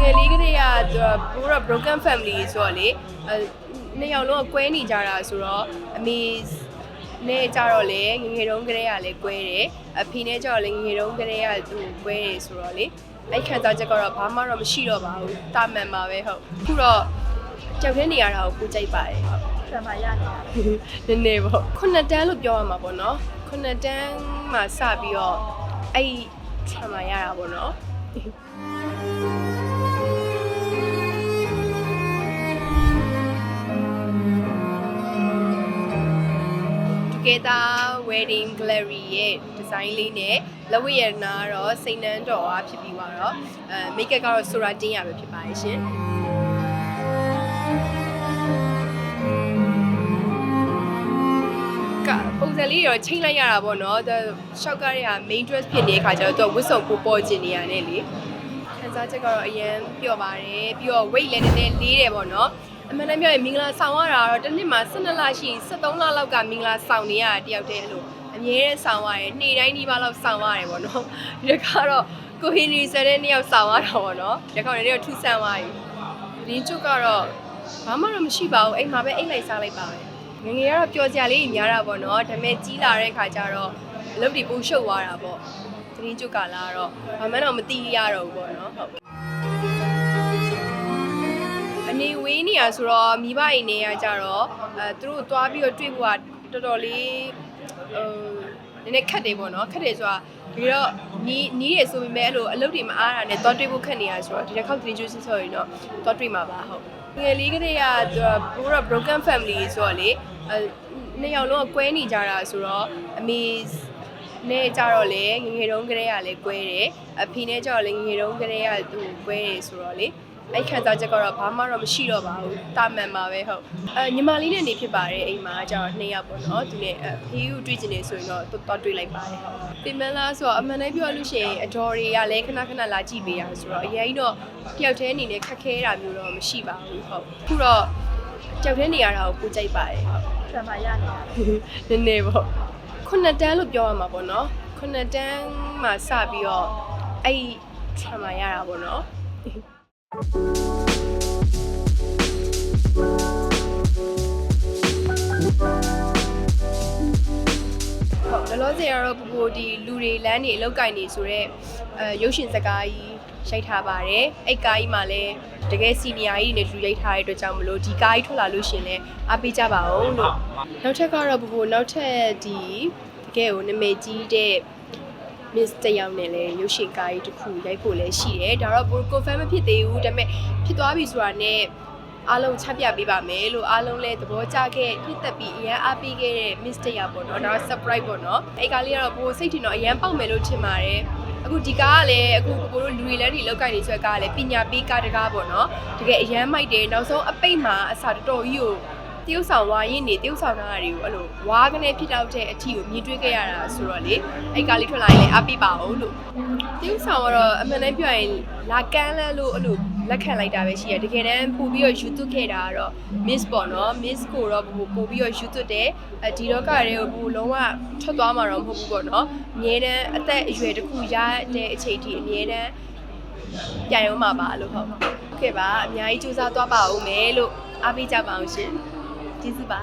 ငယ်လေးကတည်းကသူကဘိုးတော့ broken family ဆိုတော့လေအဲနှစ်ယောက်လုံးကကွဲနေကြတာဆိုတော့အမေနဲ့ကြတော့လေငယ်ငယ်တုန်းကတည်းကလည်းကွဲတယ်အဖေနဲ့ကြတော့လေငယ်ငယ်တုန်းကတည်းကသူကွဲတယ်ဆိုတော့လေအဲ့ခံစားချက်ကတော့ဘာမှတော့မရှိတော့ပါဘူးတာမန်ပါပဲဟုတ်အခုတော့ကြောက်တဲ့နေရတာကိုကိုကြိုက်ပါတယ်ဟုတ်ဆံမရနေတာနည်းနည်းပေါ့ခုနှစ်တန်းလို့ပြောရမှာပေါ့နော်ခုနှစ်တန်းမှာစပြီးတော့အဲ့ဆံမရတာပေါ့နော် Together Wedding Gallery ရဲ့ design လေးနဲ့လက်ဝတ်ရတနာကတော့စိန်နန်းတော်အားဖြစ်ပြီးသွားတော့အဲ makeup ကတော့ Sora တင်းရပဲဖြစ်ပါရဲ့ရှင်ကပုံစံလေးတော့ချိန်လိုက်ရတာပေါ့နော်သူရှောက်ကားတွေက main dress ဖြစ်နေတဲ့ခါကျတော့သူကဝတ်စုံပိုပေါ်ကျင်နေရတယ်လေခံစားချက်ကတော့အရင်ပျော့ပါတယ်ပြီးတော့ weight လည်းနည်းနည်းလေးတယ်ပေါ့နော်အ မှန်တမ်းပြောရင်မင်္ဂလာဆောင်ရတာတော့တစ်နှစ်မှာ12လရှိရင်73လလောက်ကမင်္ဂလာဆောင်နေရတာတယောက်တည်းအဲ့လိုအမြဲတမ်းဆောင်ရတယ်နေ့တိုင်းဒီပါလောက်ဆောင်ရတယ်ပေါ့နော်ဒီတစ်ခါတော့ကိုဟီနီဆိုတဲ့နှစ်ယောက်ဆောင်ရတာပေါ့နော်ဒီတစ်ခါလည်းတော့ထူဆန်းသွားပြီဒီချုပ်ကတော့ဘာမှတော့မရှိပါဘူးအိမ်မှာပဲအိတ်လိုက်စားလိုက်ပါပဲငယ်ငယ်ကတော့ပျော်စရာလေးကြီးများတာပေါ့နော်ဒါပေမဲ့ကြီးလာတဲ့ခါကျတော့အလုပ်တွေပိုရှုပ်သွားတာပေါ့သတင်းချုပ်ကလာတော့ဘာမှတော့မသိရတော့ဘူးပေါ့နော်ဟုတ်အ နေဝေးနေရဆိုတော့မိဘအိမ်နေရကြတော့အဲသူတို့သွားပြီးတော့တွေ့ဖို့ကတော်တော်လေးဟိုနည်းနည်းခက်တယ်ပေါ့နော်ခက်တယ်ဆိုတာပြီးတော့နီးနီးရဆိုပေမဲ့အဲ့လိုအလုပ်တွေမအားတာနဲ့သွားတွေ့ဖို့ခက်နေရဆိုတော့ဒီတစ်ခေါက်တင်ကျွေးစစ်ဆိုရင်တော့သွားတွေ့မှာပါဟုတ်ငယ်လေးကတည်းကသူကဘိုးတော့ broken family ဆိုတော့လေအဲနှစ်ယောက်လုံးကကွဲနေကြတာဆိုတော့အမေနဲ့ကြတော့လေငယ်ငယ်တုန်းကတည်းကလည်းကွဲတယ်အဖေနဲ့ကြတော့လေငယ်ငယ်တုန်းကတည်းကသူကွဲတယ်ဆိုတော့လေ အဲ့ခံစားချက်ကတော့ဘာမှတော့မရှိတော့ပါဘူးတာမန်ပါပဲဟုတ်အဲညီမလေးနဲ့နေဖြစ်ပါတယ်အိမ်မှာကျတော့နှစ်ယောက်ပေါ့နော်သူနဲ့အဖေကိုတွေ့ချင်နေဆိုရင်တော့တော့တွေ့လိုက်ပါတယ်ဟုတ်ပြင်မလားဆိုတော့အမှန်တမ်းပြောလို့ရှိရင်အတော်တွေကလည်းခဏခဏလာကြည့်ပေးရဆိုတော့အရင်တော့တယောက်တည်းအနေနဲ့ခက်ခဲတာမျိုးတော့မရှိပါဘူးဟုတ်အခုတော့တယောက်တည်းနေရတာကိုကိုကြိုက်ပါတယ်ဟုတ်ဆံမရနေတာနည်းနည်းပေါ့ခုနှစ်တန်းလို့ပြောရမှာပေါ့နော်ခုနှစ်တန်းမှာစပြီးတော့အဲ့ဆံမရတာပေါ့နော် ဟုတ်လောလောဆယ်ကတော့ပူပူဒီလူတွေလမ်းတွေအလောက်ကင်နေဆိုတော့အဲရုပ်ရှင်စကားကြီးရိုက်ထားပါတယ်အဲ့ကားကြီးမှာလည်းတကယ်စီနီယာကြီးတွေနဲ့လူရိုက်ထားတဲ့အတွက်ကြောင့်မလို့ဒီကားကြီးထွက်လာလို့ရှရင်လည်းအားပေးကြပါဦးလို့နောက်ထပ်ကတော့ပူပူနောက်ထပ်ဒီတကယ်ကိုနာမည်ကြီးတဲ့ miss တယောက်နဲ့လည်းရုပ်ရှင်ကားကြီးတစ်ခုရိုက်ဖို့လည်းရှိတယ်ဒါတော့ confirm မဖြစ်သေးဘူးဒါပေမဲ့ဖြစ်သွားပြီဆိုတာနဲ့အားလုံးချပြပေးပါမယ်လို့အားလုံးလည်းသဘောကျခဲ့ဖြစ်သက်ပြီးအရန်အားပေးခဲ့တဲ့ miss တယောက်ပေါ့နော်ဒါတော့ surprise ပေါ့နော်အဲ့ကားလေးကတော့ဘိုးစိတ်ထင်တော့အရန်ပေါက်မယ်လို့ထင်ပါတယ်အခုဒီကားကလည်းအခုဘိုးတို့လူတွေလမ်းတွေလောက်ကိုင်နေဆိုတဲ့ကားကလည်းပညာပေးကားတကားပေါ့နော်တကယ်အရန်မိုက်တယ်နောက်ဆုံးအပိတ်မှာအစာတော်တော်ကြီးကို တရုပ်ဆောင်ဝါရင်နေတရုပ်ဆောင်တာတွေကိုအဲ့လိုဝါးကနေဖြစ်တော့တဲ့အထီကိုမြင်တွေ့ခဲ့ရတာဆိုတော့လေအဲ့ကားလေးထွက်လာရင်လည်းအားပေးပါဦးလို့တရုပ်ဆောင်ကတော့အမှန်တမ်းပြောရင်လာကန်းလဲလို့အဲ့လိုလက်ခံလိုက်တာပဲရှိရတကယ်တမ်းပို့ပြီးတော့ YouTube ခဲ့တာကတော့ miss ပေါ့နော် miss ကိုတော့ပို့ပို့ပြီးတော့ YouTube တယ်အဲဒီတော့ကရဲကိုပို့လုံးဝထွက်သွားမှာတော့မဟုတ်ဘူးပေါ့နော်အမြဲတမ်းအသက်အရွယ်တစ်ခုရတဲ့အချိန်ထိအမြဲတမ်းပြန်ရုံးမှာပါလို့ဟုတ်ဟုတ်ကဲ့ပါအများကြီးစူးစမ်းသွားပါဦးမယ်လို့အားပေးကြပါအောင်ရှင် ကျေးဇူးပါ